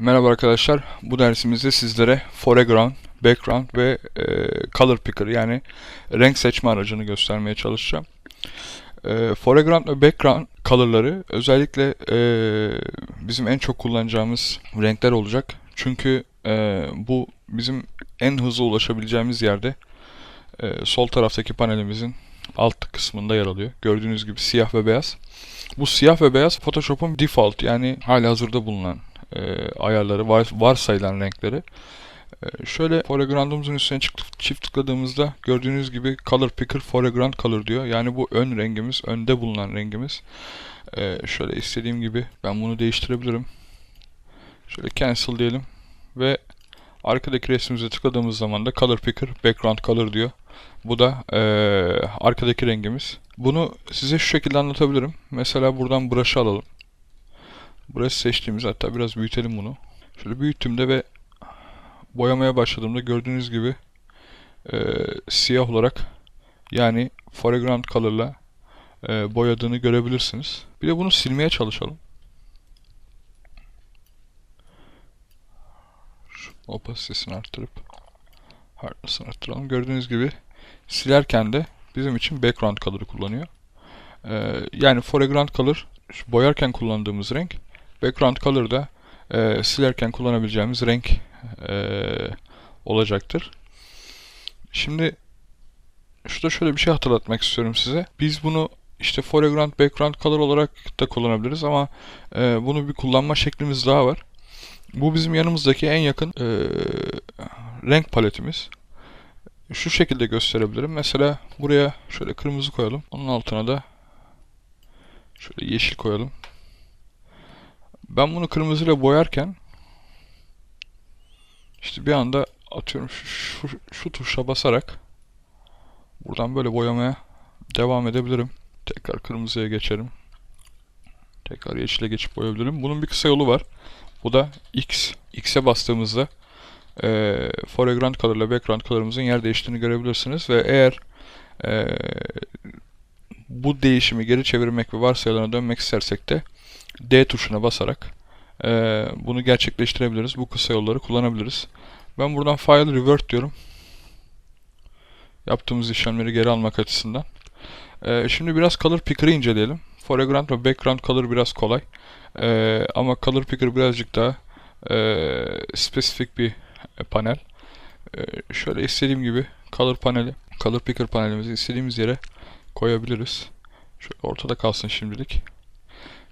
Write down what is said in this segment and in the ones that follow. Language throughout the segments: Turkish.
Merhaba arkadaşlar. Bu dersimizde sizlere foreground, background ve e, color picker yani renk seçme aracını göstermeye çalışacağım. E, foreground ve background color'ları özellikle e, bizim en çok kullanacağımız renkler olacak. Çünkü e, bu bizim en hızlı ulaşabileceğimiz yerde e, sol taraftaki panelimizin alt kısmında yer alıyor. Gördüğünüz gibi siyah ve beyaz. Bu siyah ve beyaz Photoshop'un default yani hali hazırda bulunan e, ayarları, var, varsayılan renkleri. E, şöyle foreground'umuzun üstüne çık- çift tıkladığımızda gördüğünüz gibi color picker foreground color diyor. Yani bu ön rengimiz, önde bulunan rengimiz. E, şöyle istediğim gibi ben bunu değiştirebilirim. Şöyle cancel diyelim ve arkadaki resmimize tıkladığımız zaman da color picker background color diyor. Bu da e, arkadaki rengimiz. Bunu size şu şekilde anlatabilirim. Mesela buradan brush'ı alalım. Burası seçtiğimiz hatta biraz büyütelim bunu. Şöyle büyüttüğümde ve boyamaya başladığımda gördüğünüz gibi e, siyah olarak yani foreground color'la e, boyadığını görebilirsiniz. Bir de bunu silmeye çalışalım. Şu opasitesini arttırıp hardness'ını arttıralım. Gördüğünüz gibi silerken de bizim için background color'ı kullanıyor. E, yani foreground color boyarken kullandığımız renk Background Color da e, silerken kullanabileceğimiz renk e, olacaktır. Şimdi şurada şöyle bir şey hatırlatmak istiyorum size. Biz bunu işte foreground, background color olarak da kullanabiliriz ama e, bunu bir kullanma şeklimiz daha var. Bu bizim yanımızdaki en yakın e, renk paletimiz. Şu şekilde gösterebilirim. Mesela buraya şöyle kırmızı koyalım. Onun altına da şöyle yeşil koyalım. Ben bunu kırmızıyla boyarken işte bir anda atıyorum şu, şu, şu tuşa basarak buradan böyle boyamaya devam edebilirim. Tekrar kırmızıya geçerim. Tekrar yeşile geçip boyayabilirim. Bunun bir kısa yolu var. Bu da X. X'e bastığımızda e, foreground color ile background color'ımızın yer değiştiğini görebilirsiniz ve eğer e, bu değişimi geri çevirmek ve varsayılarına dönmek istersek de D tuşuna basarak e, bunu gerçekleştirebiliriz. Bu kısa yolları kullanabiliriz. Ben buradan File Revert diyorum. Yaptığımız işlemleri geri almak açısından. E, şimdi biraz Color Picker'ı inceleyelim. Foreground ve Background Color biraz kolay. E, ama Color Picker birazcık daha e, spesifik bir panel. E, şöyle istediğim gibi Color paneli, Color Picker panelimizi istediğimiz yere koyabiliriz. Şöyle ortada kalsın şimdilik.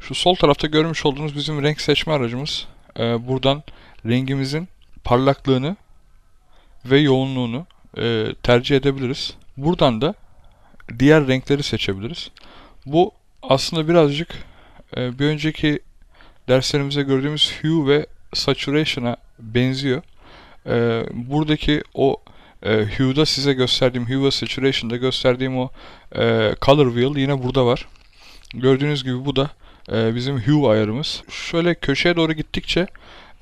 Şu sol tarafta görmüş olduğunuz bizim renk seçme aracımız. Ee, buradan rengimizin parlaklığını ve yoğunluğunu e, tercih edebiliriz. Buradan da diğer renkleri seçebiliriz. Bu aslında birazcık e, bir önceki derslerimizde gördüğümüz hue ve saturation'a benziyor. E, buradaki o e, hue'da size gösterdiğim hue ve saturation'da gösterdiğim o e, color wheel yine burada var. Gördüğünüz gibi bu da e, bizim hue ayarımız. Şöyle köşeye doğru gittikçe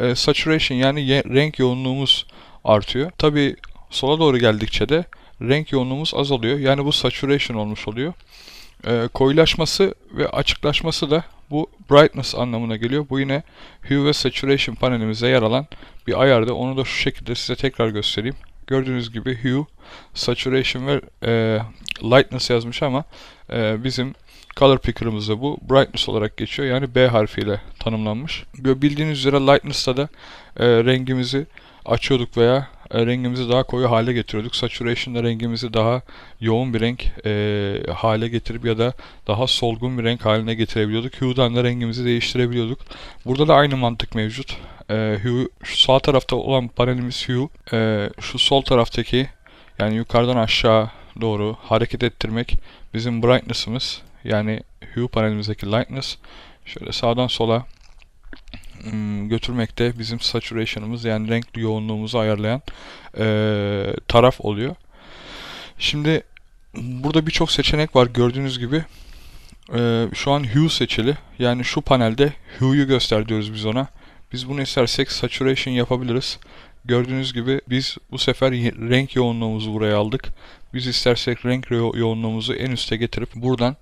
e, saturation yani renk yoğunluğumuz artıyor. Tabi sola doğru geldikçe de renk yoğunluğumuz azalıyor. Yani bu saturation olmuş oluyor. E, koyulaşması ve açıklaşması da bu brightness anlamına geliyor. Bu yine hue ve saturation panelimize yer alan bir ayarda. Onu da şu şekilde size tekrar göstereyim. Gördüğünüz gibi hue, saturation ve e, lightness yazmış ama e, bizim Color picker'ımızda bu brightness olarak geçiyor. Yani B harfiyle tanımlanmış. Bildiğiniz üzere lightness'ta da e, rengimizi açıyorduk veya e, rengimizi daha koyu hale getiriyorduk. Saturation'da rengimizi daha yoğun bir renk e, hale getirip ya da daha solgun bir renk haline getirebiliyorduk. Hue'dan da rengimizi değiştirebiliyorduk. Burada da aynı mantık mevcut. E, hue, şu sağ tarafta olan panelimiz hue. E, şu sol taraftaki yani yukarıdan aşağı doğru hareket ettirmek bizim brightness'ımız. Yani hue panelimizdeki lightness şöyle sağdan sola hmm, götürmekte bizim saturation'ımız yani renk yoğunluğumuzu ayarlayan e, taraf oluyor. Şimdi burada birçok seçenek var gördüğünüz gibi. E, şu an hue seçili. Yani şu panelde hue'yu göster diyoruz biz ona. Biz bunu istersek saturation yapabiliriz. Gördüğünüz gibi biz bu sefer renk yoğunluğumuzu buraya aldık. Biz istersek renk yoğunluğumuzu en üste getirip buradan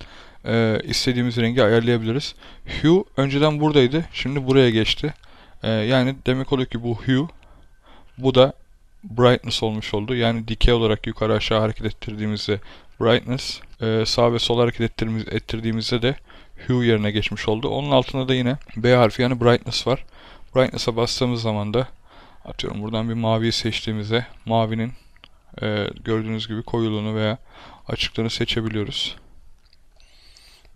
e, istediğimiz rengi ayarlayabiliriz. Hue önceden buradaydı. Şimdi buraya geçti. Ee, yani demek oluyor ki bu hue bu da brightness olmuş oldu. Yani dikey olarak yukarı aşağı hareket ettirdiğimizde brightness, e, sağ ve sol hareket ettirdiğimiz, ettirdiğimizde de hue yerine geçmiş oldu. Onun altında da yine B harfi yani brightness var. Brightness'a bastığımız zaman da atıyorum buradan bir maviyi seçtiğimizde mavinin e, gördüğünüz gibi koyuluğunu veya açıklığını seçebiliyoruz.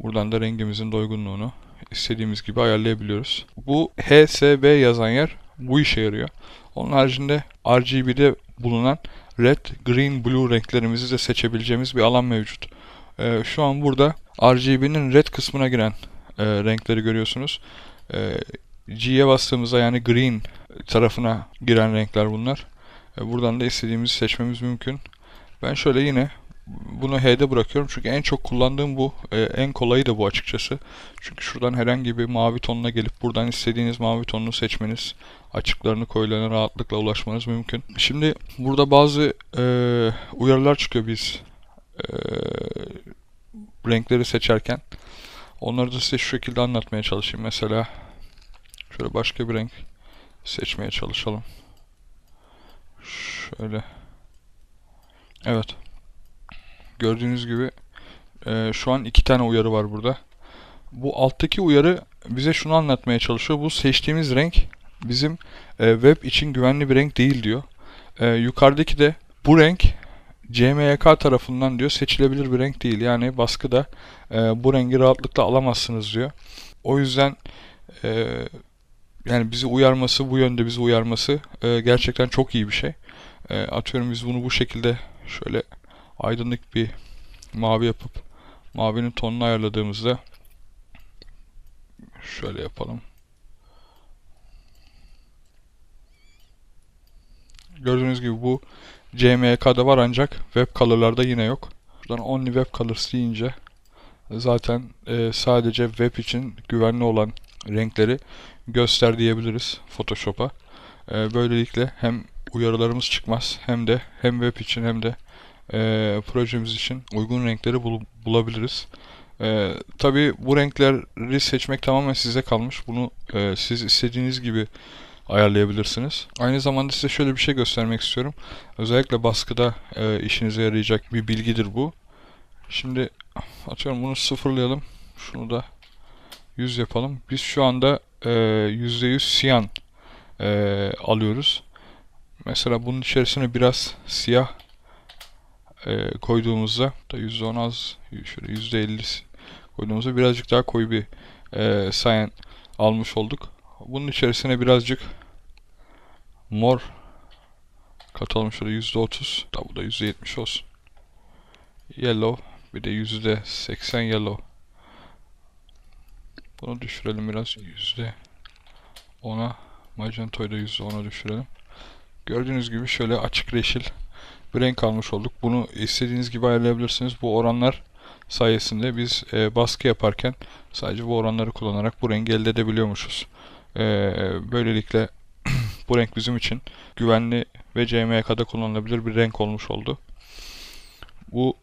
Buradan da rengimizin doygunluğunu istediğimiz gibi ayarlayabiliyoruz. Bu HSB yazan yer bu işe yarıyor. Onun haricinde RGB'de bulunan red, green, blue renklerimizi de seçebileceğimiz bir alan mevcut. Ee, şu an burada RGB'nin red kısmına giren e, renkleri görüyorsunuz. Ee, G'ye bastığımızda yani green tarafına giren renkler bunlar. Ee, buradan da istediğimizi seçmemiz mümkün. Ben şöyle yine bunu H'de bırakıyorum çünkü en çok kullandığım bu. Ee, en kolayı da bu açıkçası. Çünkü şuradan herhangi bir mavi tonuna gelip buradan istediğiniz mavi tonunu seçmeniz, açıklarını koyularına rahatlıkla ulaşmanız mümkün. Şimdi burada bazı e, uyarılar çıkıyor biz e, renkleri seçerken. Onları da size şu şekilde anlatmaya çalışayım. Mesela şöyle başka bir renk seçmeye çalışalım. Şöyle. Evet. Gördüğünüz gibi e, şu an iki tane uyarı var burada. Bu alttaki uyarı bize şunu anlatmaya çalışıyor. Bu seçtiğimiz renk bizim e, web için güvenli bir renk değil diyor. E, yukarıdaki de bu renk CMYK tarafından diyor seçilebilir bir renk değil. Yani baskıda e, bu rengi rahatlıkla alamazsınız diyor. O yüzden e, yani bizi uyarması, bu yönde bizi uyarması e, gerçekten çok iyi bir şey. E, atıyorum biz bunu bu şekilde şöyle aydınlık bir mavi yapıp mavinin tonunu ayarladığımızda şöyle yapalım. Gördüğünüz gibi bu CMYK'da var ancak web color'larda yine yok. Buradan only web colors deyince zaten e, sadece web için güvenli olan renkleri göster diyebiliriz Photoshop'a. E, böylelikle hem uyarılarımız çıkmaz hem de hem web için hem de e, projemiz için uygun renkleri bul bulabiliriz. E, Tabi bu renkleri seçmek tamamen size kalmış. Bunu e, siz istediğiniz gibi ayarlayabilirsiniz. Aynı zamanda size şöyle bir şey göstermek istiyorum. Özellikle baskıda e, işinize yarayacak bir bilgidir bu. Şimdi atıyorum bunu sıfırlayalım. Şunu da 100 yapalım. Biz şu anda e, %100 siyan e, alıyoruz. Mesela bunun içerisine biraz siyah e, koyduğumuzda da %10 az şöyle %50 koyduğumuzda birazcık daha koyu bir e, cyan almış olduk. Bunun içerisine birazcık mor katalım şöyle %30 da bu da %70 olsun. Yellow bir de %80 yellow. Bunu düşürelim biraz %10'a magenta'yı da %10'a düşürelim. Gördüğünüz gibi şöyle açık yeşil bir renk almış olduk. Bunu istediğiniz gibi ayarlayabilirsiniz. Bu oranlar sayesinde biz e, baskı yaparken sadece bu oranları kullanarak bu rengi elde edebiliyormuşuz. E, böylelikle bu renk bizim için güvenli ve CMYK'da kullanılabilir bir renk olmuş oldu. Bu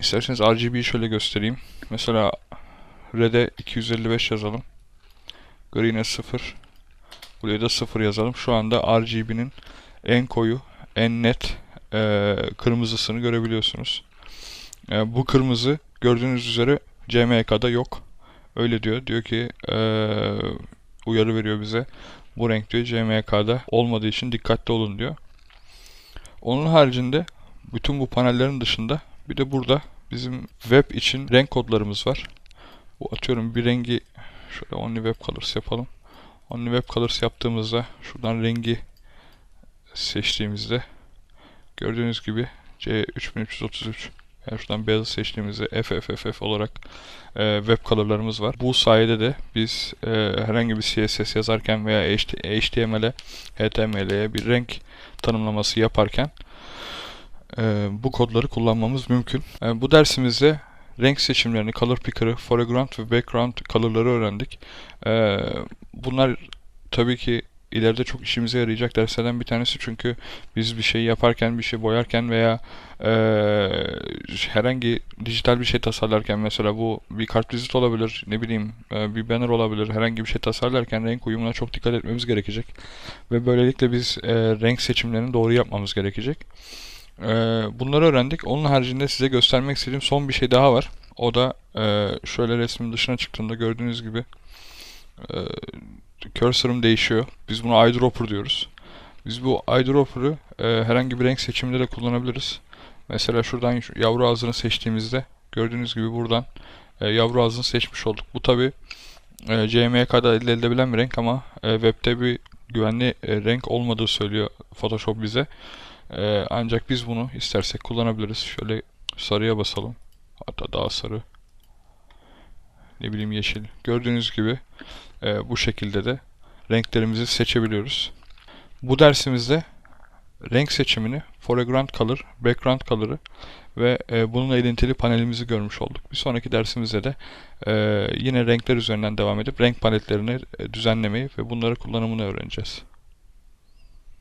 isterseniz RGB'yi şöyle göstereyim. Mesela Red'e 255 yazalım. Green'e 0. Buraya da 0 yazalım. Şu anda RGB'nin en koyu, en net e, kırmızısını görebiliyorsunuz. E, bu kırmızı gördüğünüz üzere CMYK'da yok. Öyle diyor. Diyor ki e, uyarı veriyor bize. Bu renk diyor CMYK'da olmadığı için dikkatli olun diyor. Onun haricinde bütün bu panellerin dışında bir de burada bizim web için renk kodlarımız var. Bu atıyorum bir rengi şöyle only web colors yapalım. Only web colors yaptığımızda şuradan rengi seçtiğimizde gördüğünüz gibi C3333 yani şuradan beyazı seçtiğimizde FFFF olarak e, web color'larımız var. Bu sayede de biz e, herhangi bir CSS yazarken veya HTML'e, HTML'ye bir renk tanımlaması yaparken e, bu kodları kullanmamız mümkün. E, bu dersimizde renk seçimlerini, color picker'ı, foreground ve background color'ları öğrendik. E, bunlar tabii ki ileride çok işimize yarayacak derslerden bir tanesi çünkü biz bir şey yaparken, bir şey boyarken veya eee, herhangi dijital bir şey tasarlarken mesela bu bir kartvizit olabilir, ne bileyim e, bir banner olabilir, herhangi bir şey tasarlarken renk uyumuna çok dikkat etmemiz gerekecek ve böylelikle biz e, renk seçimlerini doğru yapmamız gerekecek. E, bunları öğrendik. Onun haricinde size göstermek istediğim son bir şey daha var. O da e, şöyle resmin dışına çıktığımda gördüğünüz gibi e, cursor'ım değişiyor. Biz buna eyedropper diyoruz. Biz bu eyedropper'ı e, herhangi bir renk seçiminde de kullanabiliriz. Mesela şuradan şu yavru ağzını seçtiğimizde gördüğünüz gibi buradan e, yavru ağzını seçmiş olduk. Bu tabi e, CMYK'da elde edilebilen bir renk ama e, webde bir güvenli e, renk olmadığı söylüyor Photoshop bize. E, ancak biz bunu istersek kullanabiliriz. Şöyle sarıya basalım. Hatta daha sarı. Ne bileyim yeşil. Gördüğünüz gibi e, bu şekilde de renklerimizi seçebiliyoruz. Bu dersimizde renk seçimini, foreground color, background color'ı ve e, bununla ilintili panelimizi görmüş olduk. Bir sonraki dersimizde de e, yine renkler üzerinden devam edip renk paletlerini e, düzenlemeyi ve bunları kullanımını öğreneceğiz.